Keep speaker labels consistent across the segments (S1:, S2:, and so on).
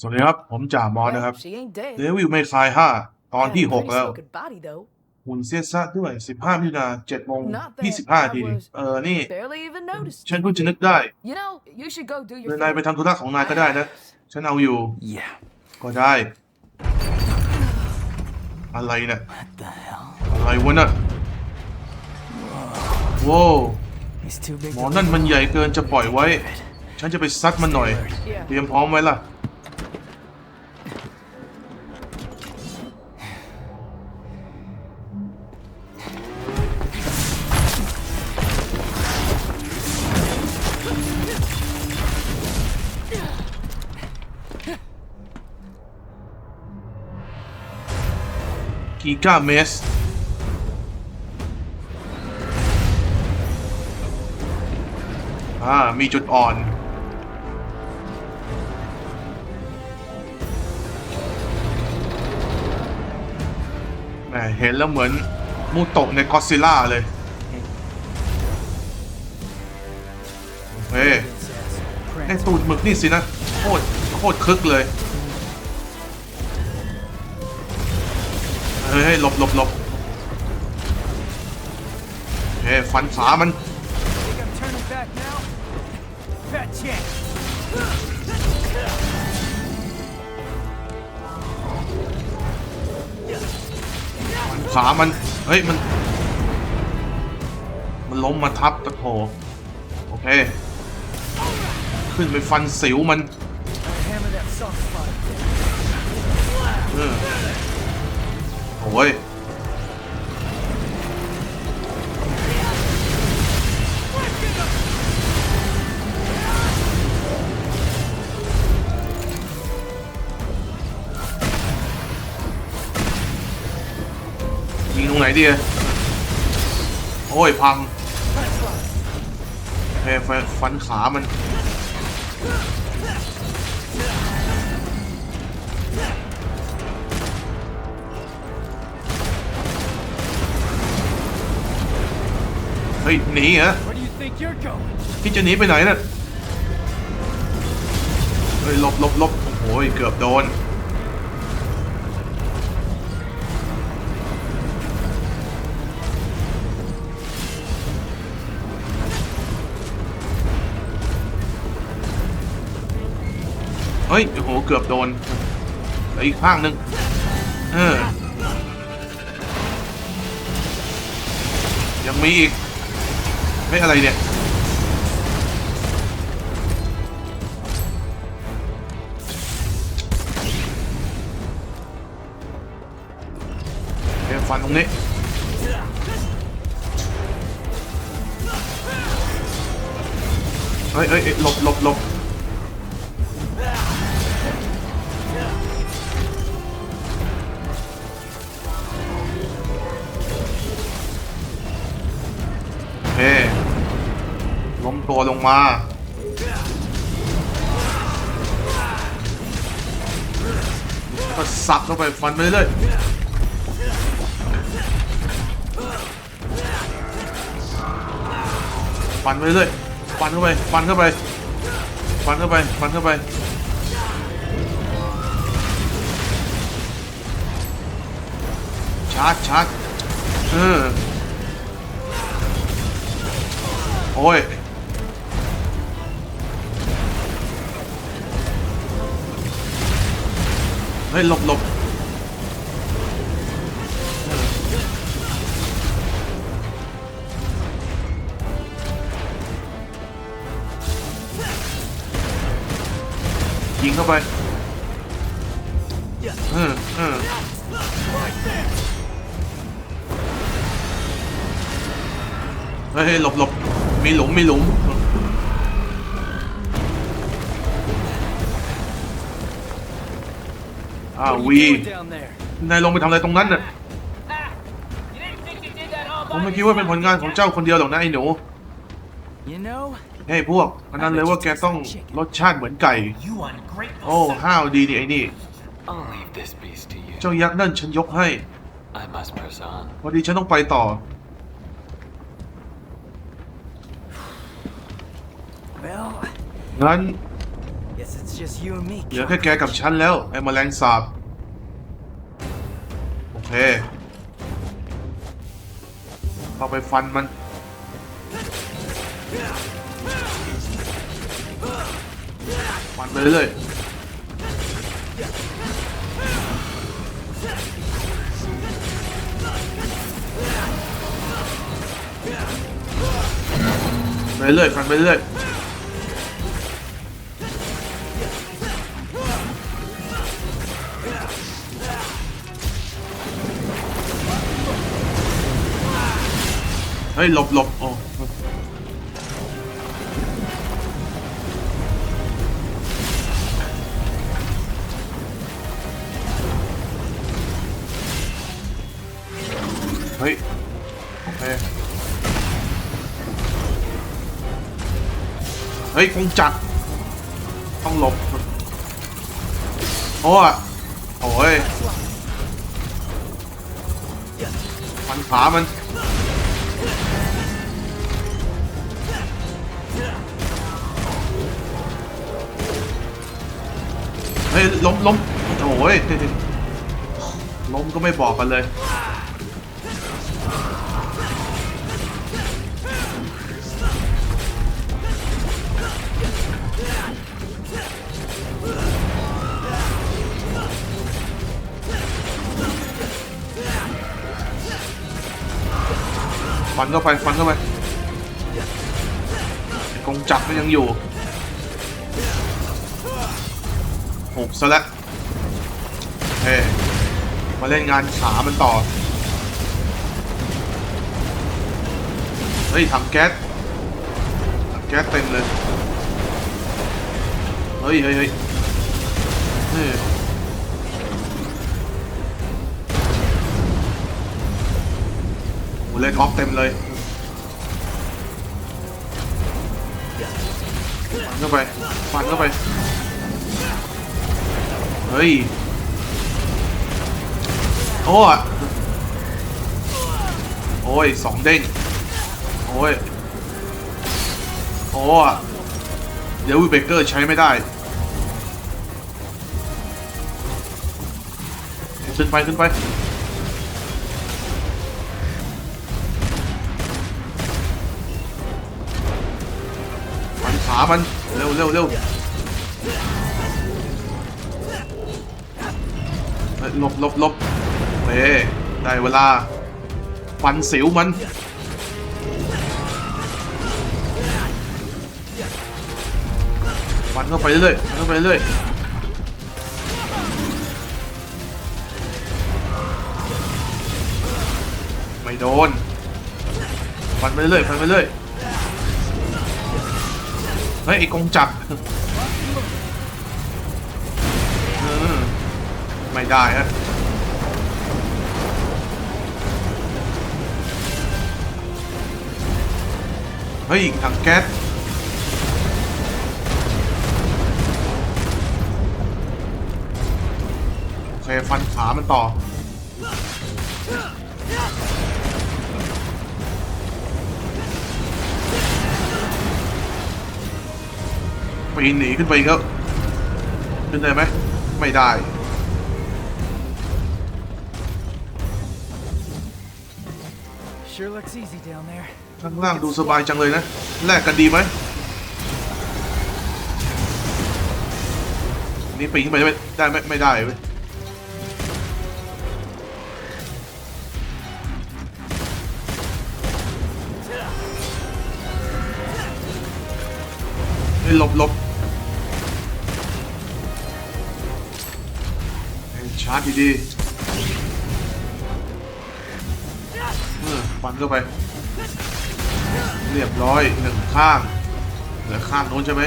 S1: สวัสดีครับ ผมจ่ามอส
S2: Well,
S1: นะครับ
S2: she ain't dead.
S1: เดวิลไม่คลายห้าตอน
S2: Had a
S1: ที่หก
S2: pretty
S1: แล้ว
S2: smoking body, though.
S1: หุ่นเสียซะด้วยสิบห้ามิถุนาเจ็ดโมง
S2: Not that
S1: ยี่สิบห้า
S2: I
S1: ที
S2: was
S1: เออนี่
S2: Barely even noticed.
S1: ฉันเพิ่งจะนึกได้
S2: You know, you should go do
S1: เดิน
S2: your
S1: นายไป
S2: thing.
S1: ทำธุระของนายก็ได้นะ ฉันเอาอยู่
S3: Yeah.
S1: ก็ได้ อะไรเนี่ย
S3: What the hell?
S1: อะไรวะน่ะโว้ว
S3: He's too big
S1: หม
S3: to
S1: อนั่นมันใหญ่เกินจะปล่อยไว้ ฉันจะไปซัดมันหน่อย
S2: Yeah.
S1: เตรียมพร้อมไว้ล่ะ กีกาเมสอ่า มีจุดอ่อนแหมเห็นแล้วเหมือนมูโตะในกอซิล่าเลยโอเคไอ้ตูดหมึกนี่สินะ โคตร โคตรคึกเลย ฮ้ยเฮ้ยหลบหลบหลบโอเคฟันขามัน
S3: Think I'm turning back now? Fat chance.
S1: ขามัน เฮ้ย มัน มันล้มมาทับตะโถโอเค ขึ้นไปฟันสิวมัน
S3: Hammer that soft spot.
S1: เออ โอ้ยยิงตรงไหนดีอะโอ้ย พังเคฟันฟันขามัน เฮ้ยหนีเหรอ
S3: Where do you think you're going?
S1: ที่จะหนีไปไหนน่ะเฮ้ยหลบหลบหลบโอ้ยเกือบโดนเฮ้ยโอ้โหเกือบโดนแล้วอีกข้างหนึ่งเออยังมีอีก ไม่อะไรเนี่ยเดี๋ยวฟันตรงนี้เฮ้ยเฮ้ยเฮ้ยหลบหลบหลบ ลงมาก็สับเข้าไปฟันไปเรื่อยฟันไปเรื่อยฟันเข้าไปฟันเข้าไปฟันเข้าไปฟันเข้าไปชาร์จชาร์จเออโอ้ย เฮ้ยหลบหลบยิงเข้าไปเออเออเฮ้ยเฮ้ยหลบหลบมีหลุมมีหลุมอ้าว
S3: What are
S1: วี
S3: you doing down there?
S1: นายลงไปทำอะไรตรงนั้นน่ะผมไม่คิดว่าเป็นผลงานของเจ้าคนเดียวหรอกนะไอ้หนู
S3: You know,
S1: เฮ้ยพวกอันนั้นเลยว่าแกต้องรสชาติเหมือนไก่
S4: You ungrateful
S1: โอ้
S4: son.
S1: ห้าวดีนี่ไอ้นี่
S4: I'll leave this beast to you.
S1: เจ้ายักษ์นั่นฉันยกให้
S4: I must press on.
S1: พอดีฉันต้องไปต่อ
S3: well,
S1: งั้น เหลือแค่แกกับฉันแล้ว ไอ้แมลงสาบ โอเคเข้าไปฟันมัน ฟันไปเรื่อยไปเรื่อยฟันไปเรื่อย เฮ้ยหลบหลบโอ้เฮ้ย โอเค เฮ้ยคงจักรต้องหลบโอ้อะโอ้ยฟันขามัน เฮ้ยล้มล้มโอ้ยล้มก็ไม่บอกกันเลยฟันเข้าไปฟันเข้าไปไอ้กงจักรก็ยังอยู่ กซะแล้วเฮ้มาเล่นงานขามันต่อ เฮ้ยถังแก๊สถังแก๊สเต็มเลย เฮ้ยเฮ้ยเฮ้ยเฮ้ยโอ้เล่นออฟเต็มเลยฟันเข้าไปฟันเข้าไป เฮ้ย โอ้ยโอ้ยสองเด้ง โอ้ย โอ้ยเดี๋ยววิเบเกอร์ใช้ไม่ได้ ขึ้นไป ขึ้นไปฟันขามัน เร็วเร็วเร็ว ลบลบลบเฮ้ได้เวลา ฟันสิวมัน ฟันเข้าไปเรื่อยฟันเข้าไปเรื่อยไม่โดน ฟันไปเรื่อยฟันไปเรื่อยเฮ้ยไอ้กงจักร ไม่ได้ฮะเฮ้ยถังแก๊สโอเคฟันขามันต่อปีนหนีขึ้นไปอีกแล้วขึ้นได้ไหมไม่ได้ ข้างล่างดูสบายจังเลยนะ แลกกันดีไหมนี่ปีนขึ้นไปได้ไหมได้ไม่ได้เว้ยเฮ้ยหลบหลบชาร์จดีๆ ฟันเข้าไป เรียบร้อยหนึ่งข้างเหลือข้างโน้นใช่ไหม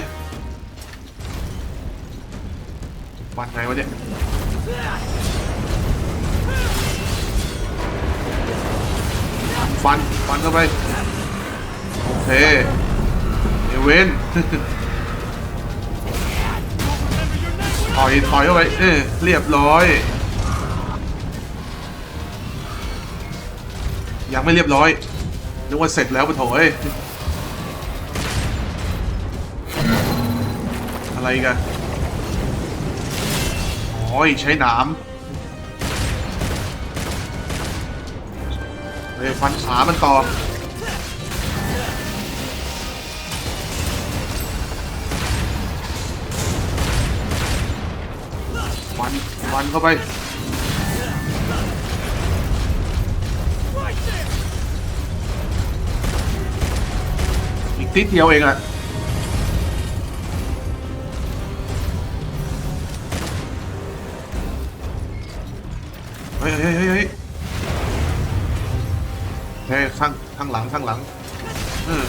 S1: ฟันไงวะเนี่ยฟัน ฟันเข้าไป โอเคเอเวนถอยถอยเข้าไป เออเรียบร้อย ยังไม่เรียบร้อยนึกว่าเสร็จแล้วปะโถเอ้ยอะไรกันโอ้ยใช้หนามเฮ้ยฟันขามันต่อฟันฟันเข้าไป นิดเดียวเองอะเฮ้ยเฮ้ยเฮ้ยเฮ้ยเฮ้ยข้างข้างหลังข้างหลังเออ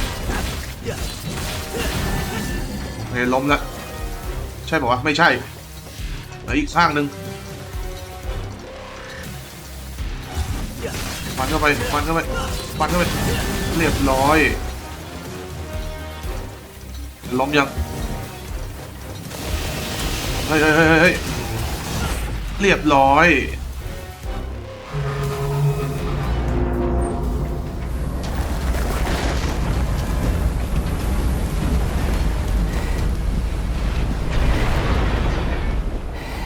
S1: เฮ้ยล้มล้วใช่ป่าวะไม่ใช่เหลืออีกข้างหนึ่งฟันเข้าไปฟันเข้าไปฟันเข้าไปเรียบร้อย ล้มยังเฮ้ยเฮ้ยเฮ้ยเฮ้ยเรียบร้อย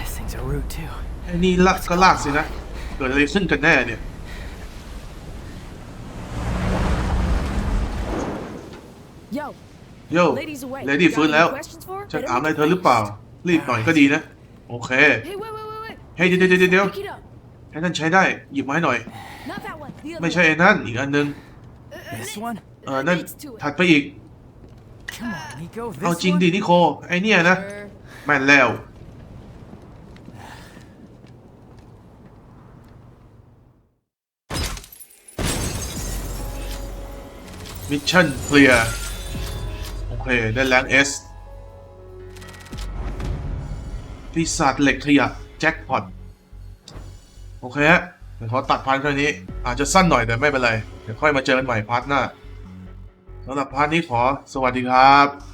S3: This thing's a root too.
S1: ไอ้นี่ลากก็ลากสินะ เกิดอะไรขึ้นกันแน่เนี่ย โย่
S2: ladies away.
S1: เลดี้
S2: Got
S1: ฟื้น
S2: any
S1: แล้ว
S2: questions for her?
S1: จะ
S2: Better
S1: ถามอะไร
S2: be
S1: เธอหรือเปล่า รีบหน่อยก็ดีนะ โอเค
S2: Hey, wait, wait, wait, wait.
S1: เฮ้ยเดี๋ยวเดี๋ยวเดี๋ยวเดี๋ยว
S2: Pick it up.
S1: ไอ้นั่นใช้ได้หยิบมาให้หน่อย
S2: Not that one. The other
S1: ไม่ใช่
S2: one.
S1: ไอ้นั่นอีกอันนึง
S3: This one?
S1: เออนั่น
S2: Next to it.
S1: ถัดไปอีก
S3: Come on, Nico. This
S1: เอาจริง
S3: one?
S1: ดินิโคไอ้เนี่ยนะ
S2: Sure.
S1: แม่นแล้วมิชชั่นเคลียร์โอ เค ได้แรงเอสปีศาจเหล็กขยะแจ็คพอตโอเคฮะเดี๋ยวขอตัดพาร์ทแค่นี้ อาจจะสั้นหน่อยแต่ไม่เป็นไร เดี๋ยวค่อยมาเจอกันใหม่พาร์ทหน้าสำหรับพาร์ทนี้ขอสวัสดีครับ